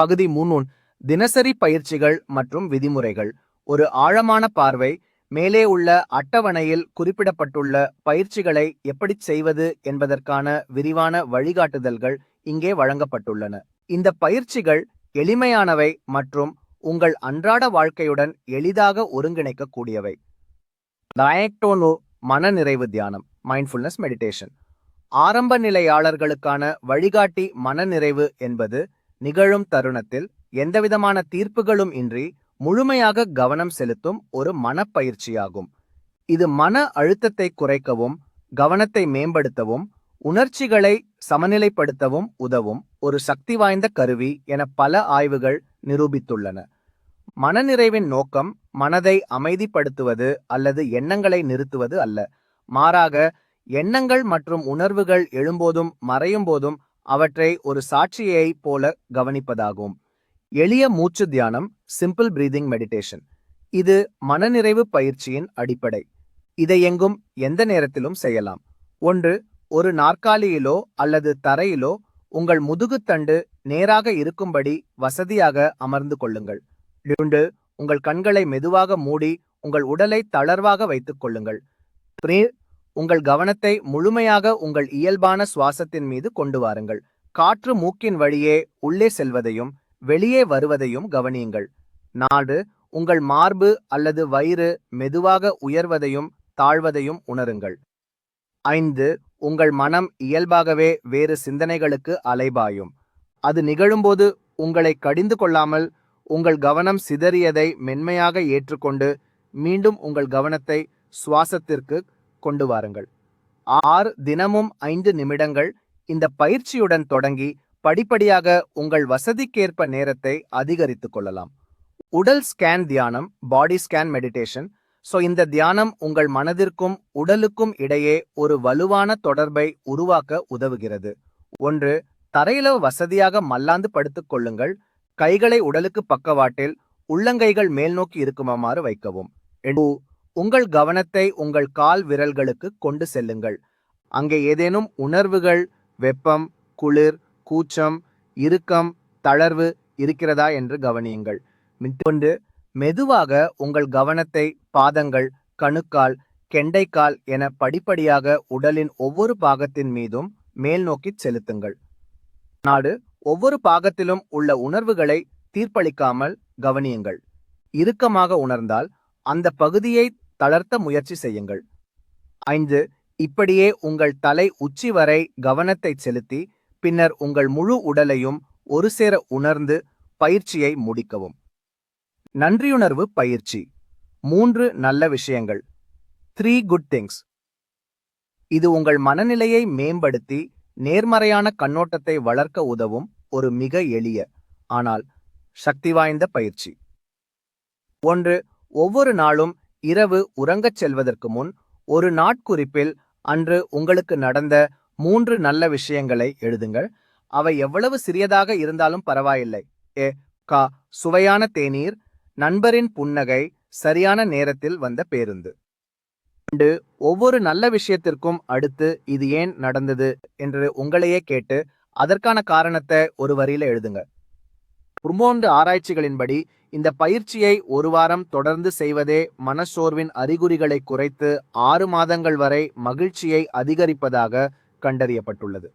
பகுதி மூணு தினசரி பயிற்சிகள் மற்றும் விதிமுறைகள். ஒரு ஆழமான பார்வை மேலே உள்ள அட்டவணையில் குறிப்பிடப்பட்டுள்ள பயிற்சிகளை எப்படி செய்வது என்பதற்கான விரிவான வழிகாட்டுதல்கள் இங்கே வழங்கப்பட்டுள்ளன. இந்த பயிற்சிகள் எளிமையானவை மற்றும் உங்கள் அன்றாட வாழ்க்கையுடன் எளிதாக ஒருங்கிணைக்கக்கூடியவை. டயக்டோனோ மனநிறைவு தியானம் மைண்ட்ஃபுல்னஸ் மெடிடேஷன் ஆரம்ப நிலையாளர்களுக்கான வழிகாட்டி மனநிறைவு என்பது நிகழும் தருணத்தில் எந்தவிதமான தீர்ப்புகளும் இன்றி முழுமையாக கவனம் செலுத்தும் ஒரு மனப்பயிற்சியாகும். இது மன அழுத்தத்தை குறைக்கவும் கவனத்தை மேம்படுத்தவும் உணர்ச்சிகளை சமநிலைப்படுத்தவும் உதவும் ஒரு சக்தி வாய்ந்த கருவி என பல ஆய்வுகள் நிரூபித்துள்ளன. மனநிறைவின் நோக்கம் மனதை அமைதிப்படுத்துவது அல்லது எண்ணங்களை நிறுத்துவது அல்ல. மாறாக எண்ணங்கள் மற்றும் உணர்வுகள் எழும்போதும் மறையும் போதும் அவற்றை ஒரு சாட்சியைப் போல கவனிப்பதாகும். எளிய மூச்சு தியானம் சிம்பிள் பிரீதிங் மெடிடேஷன் இது மனநிறைவு பயிற்சியின் அடிப்படை. இதை எங்கும் எந்த நேரத்திலும் செய்யலாம். ஒன்று ஒரு நாற்காலியிலோ அல்லது தரையிலோ உங்கள் முதுகுத்தண்டு நேராக இருக்கும்படி வசதியாக அமர்ந்து கொள்ளுங்கள். இரண்டு உங்கள் கண்களை மெதுவாக மூடி உங்கள் உடலை தளர்வாக வைத்துக் கொள்ளுங்கள். உங்கள் கவனத்தை முழுமையாக உங்கள் இயல்பான சுவாசத்தின் மீது கொண்டு வாருங்கள். காற்று மூக்கின் வழியே உள்ளே செல்வதையும் வெளியே வருவதையும் கவனியுங்கள். நாடு உங்கள் மார்பு அல்லது வயிறு மெதுவாக உயர்வதையும் தாழ்வதையும் உணருங்கள். ஐந்து உங்கள் மனம் இயல்பாகவே வேறு சிந்தனைகளுக்கு அலைபாயும். அது நிகழும்போது உங்களை கடிந்து கொள்ளாமல் உங்கள் கவனம் சிதறியதை மென்மையாக ஏற்றுக்கொண்டு மீண்டும் உங்கள் கவனத்தை சுவாசத்திற்கு கொண்டு வாருங்கள். ஆறு தினமும் ஐந்து நிமிடங்கள் இந்த பயிற்சியுடன் தொடங்கி படிப்படியாக உங்கள் வசதிக்கேற்ப நேரத்தை அதிகரித்துக் கொள்ளலாம். உடல் ஸ்கேன் தியானம் பாடி ஸ்கேன் மெடிடேஷன். ஸோ இந்த தியானம் உங்கள் மனதிற்கும் உடலுக்கும் இடையே ஒரு வலுவான தொடர்பை உருவாக்க உதவுகிறது. ஒன்று தரையில வசதியாக மல்லாந்து படுத்துக் கொள்ளுங்கள். கைகளை உடலுக்கு பக்கவாட்டில் உள்ளங்கைகள் மேல் நோக்கி இருக்குமாறு வைக்கவும். உங்கள் கவனத்தை உங்கள் கால் விரல்களுக்கு கொண்டு செல்லுங்கள். அங்கே ஏதேனும் உணர்வுகள் வெப்பம் குளிர் கூச்சம் இறுக்கம் தளர்வு இருக்கிறதா என்று கவனியுங்கள். கொண்டு மெதுவாக உங்கள் கவனத்தை பாதங்கள் கணுக்கால் கெண்டைக்கால் என படிப்படியாக உடலின் ஒவ்வொரு பாகத்தின் மீதும் மேல் நோக்கிச் செலுத்துங்கள். நாடு ஒவ்வொரு பாகத்திலும் உள்ள உணர்வுகளை தீர்ப்பளிக்காமல் கவனியுங்கள். இறுக்கமாக உணர்ந்தால் அந்த பகுதியை தளர்த்த முயற்சி செய்யுங்கள். ஐந்து இப்படியே உங்கள் தலை உச்சி வரை கவனத்தை செலுத்தி பின்னர் உங்கள் முழு உடலையும் ஒரு சேர உணர்ந்து பயிற்சியை முடிக்கவும். நன்றியுணர்வு பயிற்சி. மூன்று நல்ல விஷயங்கள். த்ரீ குட் திங்ஸ் இது உங்கள் மனநிலையை மேம்படுத்தி நேர்மறையான கண்ணோட்டத்தை வளர்க்க உதவும் ஒரு மிக எளிய ஆனால் சக்தி வாய்ந்த பயிற்சி. ஒன்று ஒவ்வொரு நாளும் இரவு உறங்கச் செல்வதற்கு முன் ஒரு நாட்குறிப்பில் அன்று உங்களுக்கு நடந்த மூன்று நல்ல விஷயங்களை எழுதுங்கள். அவை எவ்வளவு சிறியதாக இருந்தாலும் பரவாயில்லை. ஏ. கா. சுவையான தேநீர் நண்பரின் புன்னகை சரியான நேரத்தில் வந்த பேருந்து. ரெண்டு, ஒவ்வொரு நல்ல விஷயத்திற்கும் அடுத்து இது ஏன் நடந்தது என்று உங்களையே கேட்டு அதற்கான காரணத்தை ஒரு வரியில எழுதுங்க. புர்மோண்டு ஆராய்ச்சிகளின்படி இந்த பயிற்சியை ஒரு வாரம் தொடர்ந்து செய்வதே மனச்சோர்வின் அறிகுறிகளை குறைத்து ஆறு மாதங்கள் வரை மகிழ்ச்சியை அதிகரிப்பதாக கண்டறியப்பட்டுள்ளது.